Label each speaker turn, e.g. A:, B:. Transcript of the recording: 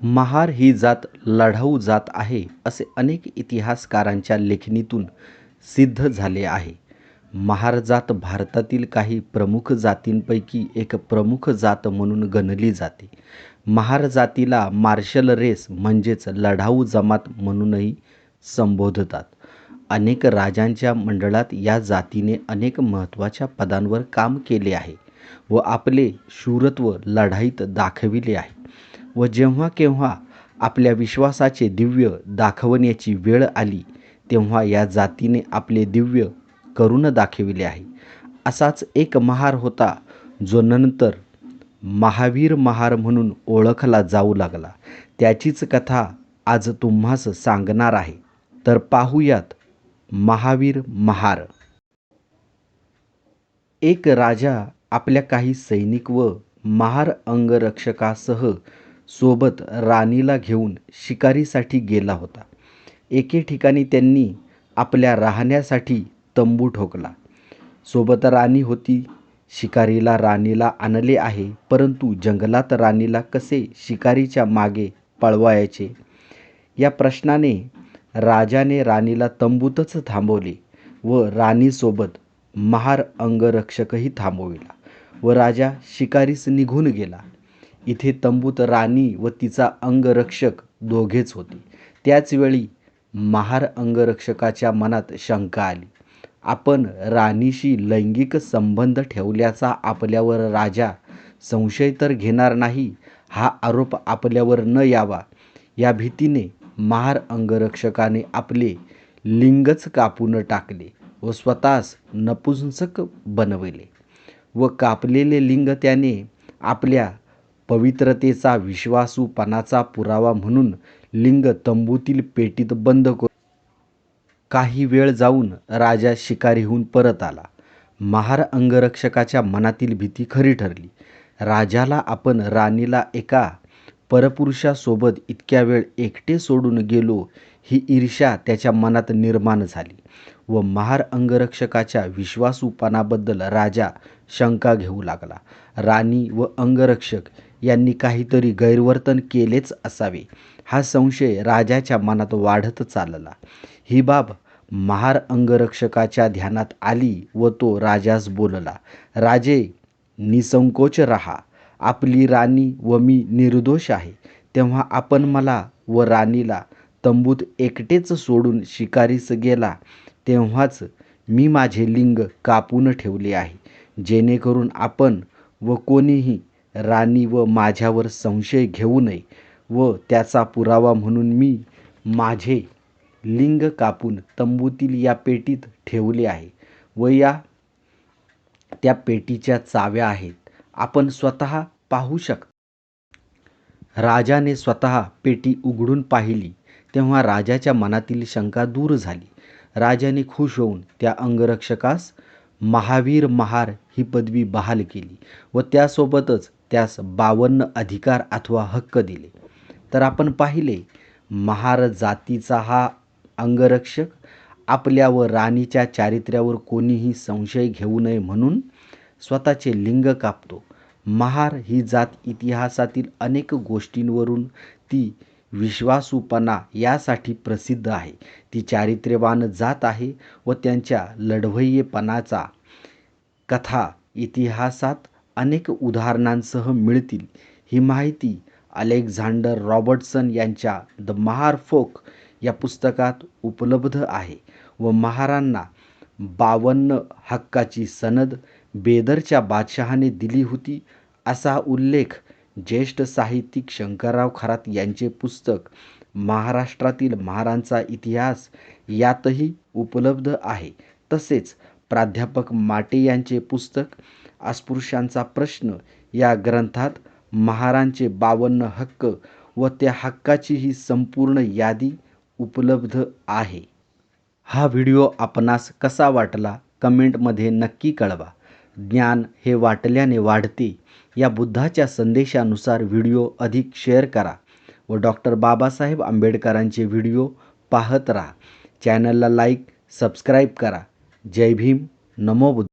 A: महार ही जात लढाऊ जात आहे असे अनेक इतिहासकारांच्या लेखणीतून सिद्ध झाले आहे. महार जात भारतातील काही प्रमुख जातींपैकी एक प्रमुख जात म्हणून गणली जाते. महार जातीला मार्शल रेस म्हणजेच लढाऊ जमात म्हणूनही संबोधतात. अनेक राजांच्या मंडळात या जातीने अनेक महत्त्वाच्या पदांवर काम केले आहे व आपले शूरत्व लढाईत दाखविले आहे व जेव्हा केव्हा आपल्या विश्वासाचे दिव्य दाखवण्याची वेळ आली तेव्हा या जातीने आपले दिव्य करून दाखविले आहे. असाच एक महार होता जो नंतर महावीर महार म्हणून ओळखला जाऊ लागला. त्याचीच कथा आज तुम्हास सांगणार आहे. तर पाहूयात महावीर महार. एक राजा आपल्या काही सैनिक व महार अंगरक्षकासह सोबत राणीला घेऊन शिकारीसाठी गेला होता. एके ठिकाणी त्यांनी आपल्या राहण्यासाठी तंबू ठोकला. सोबत राणी होती. शिकारीला राणीला आणले आहे परंतु जंगलात राणीला कसे शिकारीच्या मागे पळवायचे या प्रश्नाने राजाने राणीला तंबूतच थांबवले व राणीसोबत महार अंगरक्षकही थांबविला व राजा शिकारीस निघून गेला. इथे तंबूत राणी व तिचा अंगरक्षक दोघेच होते. त्याचवेळी महार अंगरक्षकाच्या मनात शंका आली. आपण राणीशी लैंगिक संबंध ठेवल्याचा आपल्यावर राजा संशय तर घेणार नाही हा आरोप आपल्यावर न यावा या भीतीने महार अंगरक्षकाने आपले लिंगच कापून टाकले व स्वतःस नपुंसक बनवले व कापलेले लिंग त्याने आपल्या पवित्रतेचा विश्वासूपणाचा पुरावा म्हणून लिंग तंबूतील पेटीत बंद करून काही वेळ जाऊन राजा शिकारीहून परत आला. महार अंगरक्षकाच्या मनातील भीती खरी ठरली. राजाला आपण राणीला एका परपुरुषासोबत इतक्या वेळ एकटे सोडून गेलो ही ईर्ष्या त्याच्या मनात निर्माण झाली व महार अंगरक्षकाच्या विश्वासूपणाबद्दल राजा शंका घेऊ लागला. राणी व अंगरक्षक यांनी काहीतरी गैरवर्तन केलेच असावे हा संशय राजाच्या मनात वाढत चालला. ही बाब महार अंगरक्षकाच्या ध्यानात आली व तो राजास बोलला. राजे निसंकोच राहा. आपली राणी व मी निर्दोष आहे. तेव्हा आपण मला व राणीला तंबूत एकटेच सोडून शिकारीस गेला तेव्हाच मी माझे लिंग कापून ठेवले आहे जेणेकरून आपण व कोणीही राणी व माझ्यावर संशय घेऊ नये व त्याचा पुरावा म्हणून मी माझे लिंग कापून तंबूतील या पेटीत ठेवले आहे व या त्या पेटीच्या चाव्या आहेत. आपण स्वतः पाहू शकता. राजाने स्वतः पेटी उघडून पाहिली तेव्हा राजाच्या मनातील शंका दूर झाली. राजाने खुश होऊन त्या अंगरक्षकास महावीर महार ही पदवी बहाल केली व त्यासोबतच त्यास बावन्न अधिकार अथवा हक्क दिले. तर आपण पाहिले महार जातीचा हा अंगरक्षक आपल्या व राणीच्या चारित्र्यावर कोणीही संशय घेऊ नये म्हणून स्वतःचे लिंग कापतो. महार ही जात इतिहासातील अनेक गोष्टींवरून ती विश्वासूपणा यासाठी प्रसिद्ध आहे. ती चारित्र्यवान जात आहे व त्यांच्या लढवय्येपणाचा कथा इतिहासात अनेक उदाहरणांसह मिळतील. ही माहिती अलेक्झांडर रॉबर्टसन यांच्या द महार फोक या पुस्तकात उपलब्ध आहे व महारांना बावन्न हक्काची सनद बेदरच्या बादशहाने दिली होती असा उल्लेख ज्येष्ठ साहित्यिक शंकरराव खरात यांचे पुस्तक महाराष्ट्रातील महारांचा इतिहास यातही उपलब्ध आहे. तसेच प्राध्यापक माटे यांचे पुस्तक अस्पृश्यांचा प्रश्न या ग्रंथात महारांचे बावन्न हक्क व त्या हक्काची ही संपूर्ण यादी उपलब्ध आहे. हा व्हिडिओ आपणास कसा वाटला कमेंटमध्ये नक्की कळवा. ज्ञान हे वाटल्याने वाढते या बुद्धाच्या संदेशानुसार व्हिडिओ अधिक शेअर करा व डॉक्टर बाबासाहेब आंबेडकरांचे व्हिडिओ पाहत राहा. चॅनलला लाईक, सबस्क्राईब करा. जय भीम, नमो बुद्ध